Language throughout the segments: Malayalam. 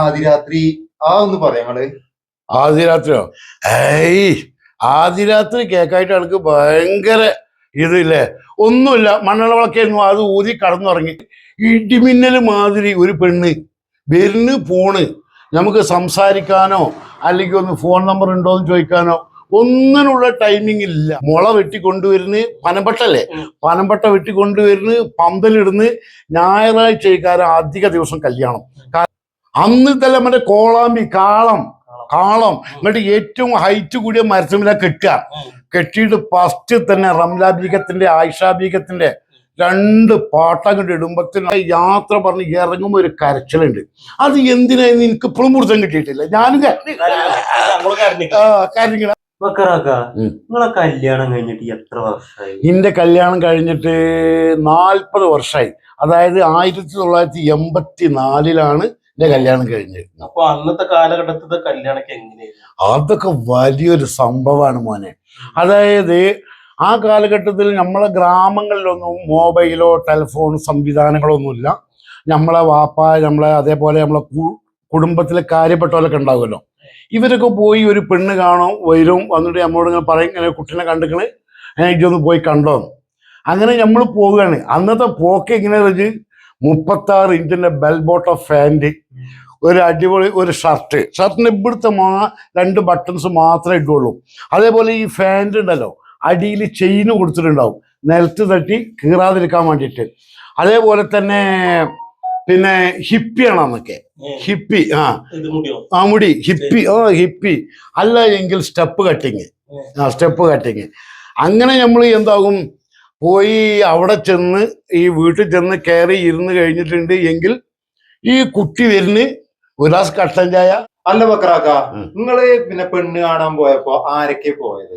ആദിരാത്രി ആ ഒന്ന് പറയാം ആദിരാത്രിയോ? ഏയ് ആദിരാത്രി കേക്കായിട്ട് ആൾക്ക് ഭയങ്കര ഇതില്ലേ? ഒന്നുമില്ല മണ്ണെണ്ണ വിളക്കായിരുന്നു അത് ഊതി കടന്നുറങ്ങി. ഇടിമിന്നൽ മാതിരി ഒരു പെണ്ണ് വരുന്ന് പോണ്. നമുക്ക് സംസാരിക്കാനോ അല്ലെങ്കിൽ ഒന്ന് ഫോൺ നമ്പർ ഉണ്ടോ എന്ന് ചോദിക്കാനോ ഒന്നിനുള്ള ടൈമിംഗ് ഇല്ല. മുള വെട്ടി കൊണ്ടുവരുന്ന് പനമ്പട്ടല്ലേ. പനമ്പട്ട വെട്ടി കൊണ്ടുവരുന്ന് പന്തലിടുന്ന് ഞായറാഴ്ചക്കാരൻ അധിക ദിവസം കല്യാണം. അന്ന് തന്നെ മറ്റേ കോളാമ്പി കാളം. കാളം. എന്നിട്ട് ഏറ്റവും ഹൈറ്റ് കൂടിയ മരത്തുമില കെട്ടുക. കെട്ടിയിട്ട് ഫസ്റ്റ് തന്നെ റംലാബീഗത്തിന്റെ ആയിഷാബീഗത്തിന്റെ രണ്ട് പാട്ടങ്ങോട്ട് ഇടുമ്പത്തിന് യാത്ര പറഞ്ഞ് ഇറങ്ങുമ്പോൾ ഒരു കരച്ചിലുണ്ട്. അത് എന്തിനായിരുന്നു എനിക്ക് ഇപ്പോഴും മുറിച്ചം കിട്ടിയിട്ടില്ല. ഞാനും കരഞ്ഞിക്കണ. നിങ്ങളെ കല്യാണം കഴിഞ്ഞിട്ട് എത്ര വർഷമായി എന്റെ കല്യാണം കഴിഞ്ഞിട്ട് നാൽപ്പത് വർഷമായി അതായത് ആയിരത്തി തൊള്ളായിരത്തി എൺപത്തി നാലിലാണ് എന്റെ കല്യാണം കഴിഞ്ഞ്. അപ്പൊ അന്നത്തെ കാലഘട്ടത്തിലെ കല്യാണൊക്കെ എങ്ങനെയായിരുന്നു? അതൊക്കെ വലിയൊരു സംഭവമാണ് മോനെ. അതായത് ആ കാലഘട്ടത്തിൽ നമ്മളെ ഗ്രാമങ്ങളിലൊന്നും മൊബൈലോ ടെലിഫോൺ സംവിധാനങ്ങളൊന്നുമില്ല. നമ്മളെ വാപ്പ നമ്മളെ അതേപോലെ നമ്മളെ കുടുംബത്തിലെ കാര്യപ്പെട്ടവരൊക്കെ ഉണ്ടാവുമല്ലോ. ഇവരൊക്കെ പോയി ഒരു പെണ്ണ് കാണും വരും വന്നിട്ട് നമ്മളോട് ഇങ്ങനെ പറയും ഇങ്ങനെ കുട്ടീനെ കണ്ടിക്കണ്? ഏ, ഇതൊന്ന് പോയി കണ്ടോ അങ്ങനെ നമ്മൾ പോവുകയാണ്. അന്നത്തെ പോക്ക് എങ്ങനെയാണെന്ന് വെച്ച് മുപ്പത്താറ് ഇഞ്ചിന്റെ ബെൽ ബോട്ടം ഫാന്റ് ഒരു അടിപൊളി ഒരു ഷർട്ട് ഷർട്ടിന് ഇവിടുത്തെ മാ രണ്ട് ബട്ടൺസ് മാത്രമേ ഇട്ടുള്ളൂ അതേപോലെ ഈ ഫാന്റ് ഉണ്ടല്ലോ അടിയിൽ ചെയിൻ കൊടുത്തിട്ടുണ്ടാവും. നിലത്ത് തട്ടി കീറാതിരിക്കാൻ വേണ്ടിയിട്ട്. അതേപോലെ തന്നെ പിന്നെ ഹിപ്പിയാണ് അന്നൊക്കെ ഹിപ്പി ആ. ആ മുടി. ഹിപ്പി ആ ഹിപ്പി അല്ല എങ്കിൽ സ്റ്റെപ്പ് കട്ടിങ് ആ സ്റ്റെപ്പ് കട്ടിങ് അങ്ങനെ നമ്മൾ എന്താകും? പോയി അവിടെ ചെന്ന് ഈ വീട്ടിൽ ചെന്ന് കയറി ഇരുന്ന് കഴിഞ്ഞിട്ടുണ്ട് എങ്കിൽ ഈ കുട്ടി വരുന്ന് ഒരു ഗ്ലാസ് കട്ടൻ ചായ. അല്ല ബക്രാക്ക നിങ്ങൾ പിന്നെ പെണ്ണ് കാണാൻ പോയപ്പോ ആരൊക്കെ പോയത്?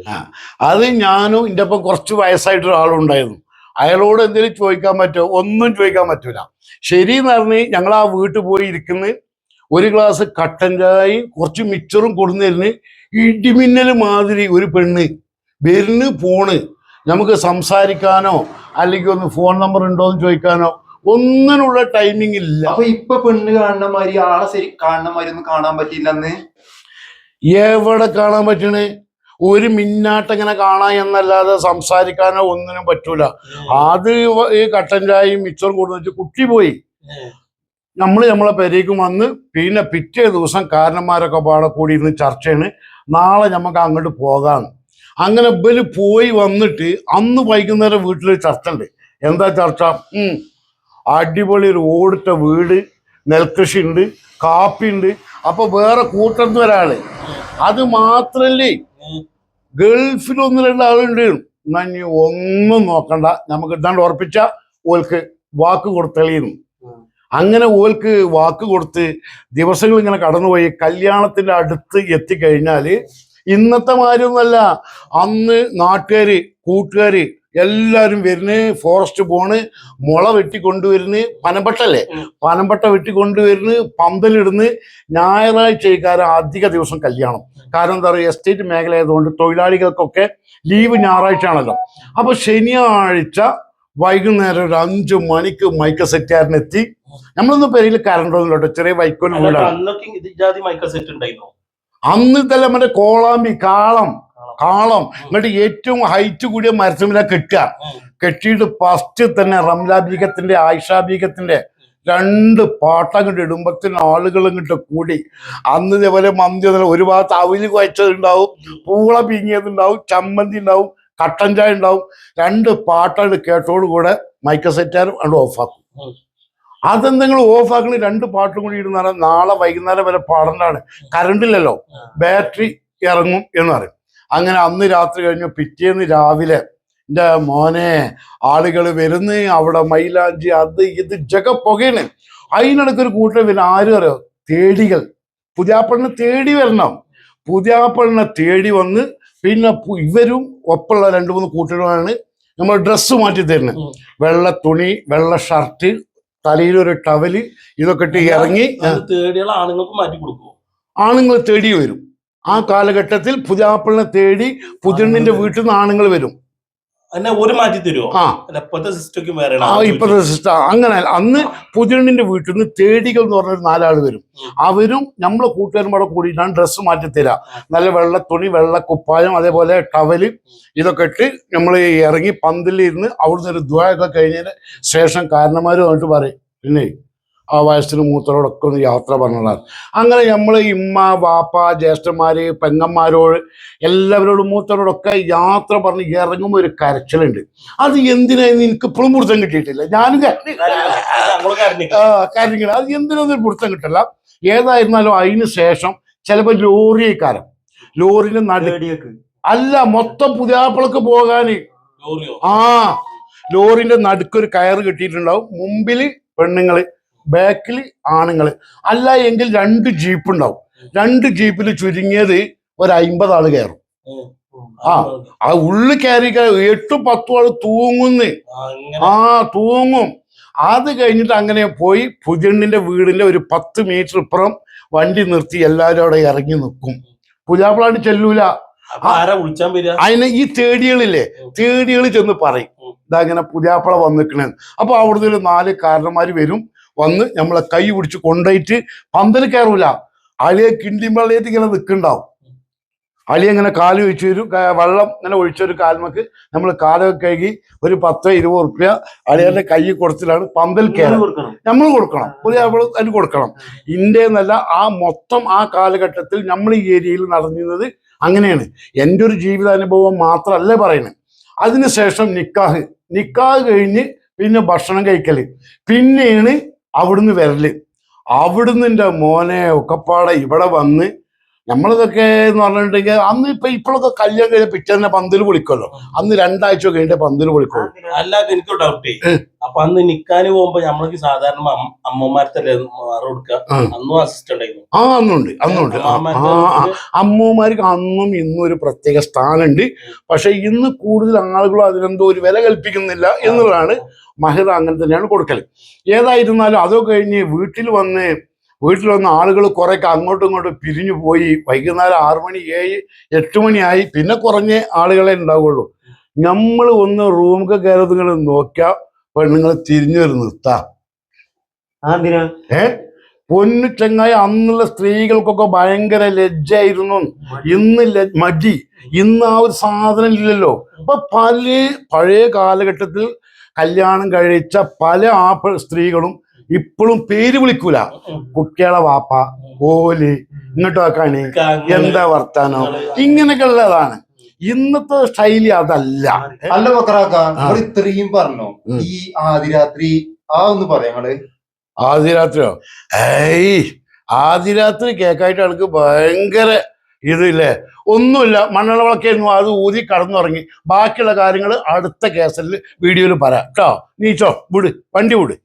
അത് ഞാനും എന്റെ ഒപ്പം കുറച്ച് വയസ്സായിട്ട് ഒരാളുണ്ടായിരുന്നു അയാളോട് എന്തെങ്കിലും ചോദിക്കാൻ പറ്റുമോ ഒന്നും ചോദിക്കാൻ പറ്റൂല. ശരി എന്ന് പറഞ്ഞ് ഞങ്ങൾ ആ വീട്ടിൽ പോയി ഇരിക്കുന്ന. ഒരു ഗ്ലാസ് കട്ടൻ ചായയും കുറച്ച് മിച്ചറും കൊടുന്നിരുന്ന് ഇടിമിന്നൽ മാതിരി ഒരു പെണ്ണ് വരുന്ന് പോണ്. നമുക്ക് സംസാരിക്കാനോ അല്ലെങ്കിൽ ഒന്ന് ഫോൺ നമ്പർ ഉണ്ടോ എന്ന് ചോദിക്കാനോ ഒന്നിനുള്ള ടൈമിംഗ് ഇല്ല. അപ്പൊ ഇപ്പൊ പെണ്ണ് കാണുന്ന മാതിരി ആളെ ശരി കാണുന്ന മാതിരി ഒന്നും കാണാൻ പറ്റിയില്ലെന്ന്? എവിടെ കാണാൻ പറ്റണേ? ഒരു മിന്നാട്ടം ഇങ്ങനെ കാണാൻ എന്നല്ലാതെ സംസാരിക്കാനോ ഒന്നിനും പറ്റൂല. അത് ഈ കട്ടൻ ചായയും മിച്ചറും കൊടുത്തു വെച്ച് കുട്ടി പോയി. നമ്മൾ നമ്മളെ പെരേക്ക് വന്ന് പിന്നെ പിറ്റേ ദിവസം കാരണന്മാരൊക്കെ പാടെ കൂടി ഇരുന്ന് ചർച്ചയാണ്. നാളെ നമുക്ക് അങ്ങോട്ട് പോകാം അങ്ങനെ ഇവർ പോയി വന്നിട്ട് അന്ന് വൈകുന്നേരം വീട്ടിൽ ചർച്ച ഉണ്ട് എന്താ ചർച്ച? അടിപൊളി ഒരു ഓടിട്ട വീട് നെൽകൃഷി ഉണ്ട് കാപ്പി ഉണ്ട് അപ്പൊ വേറെ കൂട്ടുന്ന ഒരാൾ. അത് മാത്രല്ലേ? ഗൾഫിൽ ഒന്ന് രണ്ട് ആളുണ്ട്. ഒന്നും നോക്കണ്ട. നമുക്ക് ഇതാണ്ട് ഉറപ്പിച്ച ഓൽക്ക് വാക്ക് കൊടുത്തെളിയുന്നു. അങ്ങനെ ഓൽക്ക് വാക്ക് കൊടുത്ത് ദിവസങ്ങൾ ഇങ്ങനെ കടന്നുപോയി. കല്യാണത്തിന്റെ അടുത്ത് എത്തിക്കഴിഞ്ഞാൽ ഇന്നത്തെ മാതിരിയൊന്നുമല്ല അന്ന് നാട്ടുകാര് കൂട്ടുകാര് എല്ലാരും വരുന്ന് ഫോറസ്റ്റ് പോണ് മുള വെട്ടി കൊണ്ടുവരുന്ന് പനമ്പട്ടല്ലേ. പനമ്പട്ട വെട്ടി കൊണ്ടുവരുന്ന് പന്തലിടുന്ന് ഞായറാഴ്ചക്കാരൻ അധിക ദിവസം കല്യാണം. കാരണം എന്താ പറയുക എസ്റ്റേറ്റ് മേഖല ആയതുകൊണ്ട് തൊഴിലാളികൾക്കൊക്കെ ലീവ് ഞായറാഴ്ച ആണല്ലോ അപ്പൊ ശനിയാഴ്ച വൈകുന്നേരം ഒരു അഞ്ചു മണിക്ക് മൈക്ക സെറ്റുകാരനെത്തി നമ്മളൊന്നും പെരയിൽ കറണ്ട് ഒന്നും ചെറിയ വൈക്കോൽ വീടാണ് അന്ന് തന്നെ മറ്റേ കോളാമ്പി കാളം. കാളം. എന്നിട്ട് ഏറ്റവും ഹൈറ്റ് കൂടിയ മരസമില കെട്ടുക. കെട്ടിയിട്ട് ഫസ്റ്റ് തന്നെ റംലാബീഗത്തിന്റെ ആയിഷാബീഗത്തിന്റെ രണ്ട് പാട്ടങ്ങോട്ട് ഇടുമ്പത്തിന് ആളുകൾ ഇങ്ങോട്ട് കൂടി. അന്ന് ഇതേപോലെ മന്തി ഒരു ഭാഗത്ത് അവലി കുഴച്ചതുണ്ടാവും പൂള പീങ്ങിയതുണ്ടാവും ചമ്മന്തി ഉണ്ടാവും കട്ടൻ ചായ ഉണ്ടാവും. രണ്ട് പാട്ടാണ് കേട്ടോടുകൂടെ മൈക്കസെറ്റാരും മൈക്ക സെറ്റാരും അത് നിങ്ങൾ ഓഫാക്കണ രണ്ട് പാട്ടും കൂടി ഇരുന്നാൽ നാളെ വൈകുന്നേരം വരെ പാടേണ്ടതാണ് കറണ്ടില്ലല്ലോ ബാറ്ററി ഇറങ്ങും എന്ന് പറയും. അങ്ങനെ അന്ന് രാത്രി കഴിഞ്ഞു. പിറ്റേന്ന് രാവിലെ എന്റെ മോനെ ആളുകൾ വരുന്ന് അവിടെ മൈലാഞ്ചി അത് ഇത് ജഗ പുകയാണ് അതിനിടയ്ക്ക് ഒരു കൂട്ടം പിന്നെ ആരും അറിയോ? തേടികൾ. പുതിയാപ്പളിനെ തേടി വരണം. പുതിയാപ്പളിനെ തേടി വന്ന് പിന്നെ ഇവരും ഒപ്പമുള്ള രണ്ട് മൂന്ന് കൂട്ടരുമാണ് നമ്മൾ ഡ്രസ്സ് മാറ്റി തരുന്നത്. വെള്ള തുണി വെള്ള ഷർട്ട് തലയിലൊരു ടവൽ ഇതൊക്കെ ഇട്ട് ഇറങ്ങി തേടിയുള്ള ആണുങ്ങൾക്ക് മാറ്റി കൊടുക്കുമോ ആണുങ്ങൾ തേടി വരും. ആ കാലഘട്ടത്തിൽ പുതിയാപ്പിളിനെ തേടി പുതിയണ്ണിന്റെ വീട്ടിൽ നിന്ന് ആണുങ്ങൾ വരും. ഒരു മാറ്റി തരുമോ ഇപ്പോഴത്തെ സിസ്റ്റം അങ്ങനെ അന്ന് പുതിയണ്ണിന്റെ വീട്ടിൽ നിന്ന് തേടികൾ എന്ന് പറഞ്ഞൊരു നാലാൾ വരും. അവരും നമ്മളെ കൂട്ടുകാരും കൂടി കൂടിയിട്ടാണ് ഡ്രസ്സ് മാറ്റി തരാം. നല്ല വെള്ള തുണി വെള്ള കുപ്പായം അതേപോലെ ടവൽ ഇതൊക്കെ ഇട്ട് നമ്മൾ ഇറങ്ങി പന്തലിരുന്ന് അവിടുന്ന് ഒരു ദ്വയൊക്കെ കഴിഞ്ഞതിന് ശേഷം വന്നിട്ട് പറയും പിന്നെ ആ വയസ്സിന് മൂത്തരോടൊക്കെ ഒന്ന് യാത്ര പറഞ്ഞതാണ്. അങ്ങനെ നമ്മൾ ഇമ്മ വാപ്പ ജ്യേഷ്ഠന്മാര് പെങ്ങന്മാരോട് എല്ലാവരോടും മൂത്തരോടൊക്കെ യാത്ര പറഞ്ഞ് ഇറങ്ങുമ്പോൾ ഒരു കരച്ചിലുണ്ട്. അത് എന്തിനായിരുന്നു എനിക്ക് ഇപ്പോഴും പിടുത്തം കിട്ടിയിട്ടില്ല. ഞാനും കാര്യങ്ങൾ അത് എന്തിനൊന്നും പിടുത്തം കിട്ടില്ല. ഏതായിരുന്നാലും അതിന് ശേഷം ചിലപ്പോൾ ലോറിയേക്കാരം. ലോറിന്റെ നടു അല്ല മൊത്തം പുതിയാപ്പിളക്ക് പോകാന്. ലോറിയോ? ആ ലോറിന്റെ നടുക്കൊരു കയറ് കിട്ടിയിട്ടുണ്ടാവും. മുമ്പിൽ പെണ്ണുങ്ങൾ ബാക്കിൽ ആണുങ്ങൾ അല്ല എങ്കിൽ രണ്ട് ജീപ്പ് ഉണ്ടാവും. രണ്ട് ജീപ്പിൽ ചുരുങ്ങിയത് ഒരു അയിമ്പത് ആൾ കയറും. ആ. ആ ഉള്ളു കയറി എട്ട് പത്തും ആൾ തൂങ്ങുന്ന്. ആ തൂങ്ങും. അത് കഴിഞ്ഞിട്ട് അങ്ങനെ പോയി പുജണ്ണിന്റെ വീടിന്റെ ഒരു പത്ത് മീറ്റർ ഇപ്പുറം വണ്ടി നിർത്തി എല്ലാവരും അവിടെ ഇറങ്ങി നിൽക്കും. പുതിയാപ്പിളാണ്ട് ചെല്ലൂല. അതിന് ഈ തേടികളില്ലേ തേടികൾ ചെന്ന് പറയും. ഉം. ഇതാ ഇങ്ങനെ പുതിയാപ്പള വന്നിക്കണേ അപ്പൊ അവിടുന്ന് ഒരു നാല് കാരണന്മാര് വരും. വന്ന് നമ്മളെ കൈ പിടിച്ച് കൊണ്ടുപോയിട്ട് പന്തൽ കയറൂല. അളിയെ കിണ്ടിയും വെള്ളയിട്ട് ഇങ്ങനെ നിൽക്കുന്നുണ്ടാവും അളി ഇങ്ങനെ കാൽ ഒഴിച്ച് വരും വെള്ളം ഇങ്ങനെ ഒഴിച്ചൊരു കാൽമക്ക് നമ്മൾ കാലൊക്കെ കഴുകി ഒരു പത്തോ ഇരുപത് റുപ്യ അളിയുടെ കൈ കൊടുത്തിലാണ് പന്തൽ കയറി നമ്മൾ കൊടുക്കണം. പുതിയ അതിന് കൊടുക്കണം. ഇന്ത്യ എന്നല്ല ആ മൊത്തം ആ കാലഘട്ടത്തിൽ നമ്മൾ ഈ ഏരിയയിൽ നടന്നിരുന്നത് അങ്ങനെയാണ്. എന്റെ ഒരു ജീവിതാനുഭവം മാത്രമല്ല പറയുന്നത് അതിനുശേഷം നിക്കാഹ്. നിക്കാഹ് കഴിഞ്ഞ് പിന്നെ ഭക്ഷണം കഴിക്കൽ. പിന്നെയാണ് അവിടുന്ന് വരൽ. അവിടുന്ന് എന്റെ മോനെ ഒക്കപ്പാടെ ഇവിടെ വന്ന് നമ്മളിതൊക്കെ എന്ന് പറഞ്ഞിട്ടുണ്ടെങ്കിൽ അന്ന് ഇപ്പൊ ഇപ്പോഴൊക്കെ കല്യാണം കഴിഞ്ഞ പിറ്റേന്നെ പന്തിൽ വിളിക്കുമല്ലോ അന്ന് രണ്ടാഴ്ച കഴിഞ്ഞിട്ട് പന്തിൽ വിളിക്കുള്ളൂ അല്ല എനിക്ക് ഡൗട്ട് അപ്പൊ അന്ന് നിക്കാന് പോകുമ്പോ നമ്മൾക്ക് സാധാരണ അമ്മമാരത്തല്ലേ കൊടുക്കുക അന്നും അസിസ്റ്റന്റ് ആ അന്നുണ്ട് അന്നുണ്ട്. അമ്മമാർക്ക്. അന്നും ഇന്നും ഒരു പ്രത്യേക സ്ഥാനമുണ്ട്. പക്ഷെ ഇന്ന് കൂടുതൽ ആളുകളും അതിനെന്തോ ഒരു വില കൽപ്പിക്കുന്നില്ല എന്നുള്ളതാണ് മഹിത അങ്ങനെ തന്നെയാണ് കൊടുക്കൽ ഏതായിരുന്നാലും അതൊക്കെ കഴിഞ്ഞ് വീട്ടിൽ വന്ന് വീട്ടിൽ വന്ന ആളുകൾ കുറേയൊക്കെ അങ്ങോട്ടും ഇങ്ങോട്ടും പിരിഞ്ഞു പോയി. വൈകുന്നേരം ആറു മണി ഏഴ് എട്ട് മണിയായി പിന്നെ കുറഞ്ഞ ആളുകളെ ഉണ്ടാവുള്ളൂ. നമ്മൾ ഒന്ന് റൂമൊക്കെ കയറുന്നത് നോക്കിയാൽ പെണ്ണുങ്ങൾ തിരിഞ്ഞു വരും നിർത്താം. ഏ? പൊന്നു ചെങ്ങായി അന്നുള്ള സ്ത്രീകൾക്കൊക്കെ ഭയങ്കര ലജ്ജയായിരുന്നു. ഇന്ന് മടി. ഇന്ന് ആ ഒരു സാധനം ഇല്ലല്ലോ. അപ്പൊ പല പഴയ കാലഘട്ടത്തിൽ കല്യാണം കഴിച്ച പല ആ സ്ത്രീകളും ഇപ്പോഴും പേര് വിളിക്കൂല. കുട്ടികളെ വാപ്പ ഓൽ ഇങ്ങോട്ട് വെക്കാണ് എന്താ വർത്താനോ? ഇങ്ങനെയൊക്കെ ഉള്ളതാണ് ഇന്നത്തെ സ്റ്റൈലി അതല്ല. അല്ല ഇത്രയും പറഞ്ഞു. ഈ ആദിരാത്രി ആ ഒന്ന് പറയാം നിങ്ങൾ. ആദിരാത്രിയോ? ഏയ് ആദിരാത്രി കേക്കായിട്ട് എനിക്ക് ഭയങ്കര ഇതില്ലേ ഒന്നുമില്ല മണ്ണെണ്ണ വിളക്കായിരുന്നു അത് ഊതി കടന്നുറങ്ങി. ബാക്കിയുള്ള കാര്യങ്ങൾ അടുത്ത കേസിൽ വീഡിയോയിൽ പറയാം. കേട്ടോ? നീച്ചോ വിട് വണ്ടി വിട്.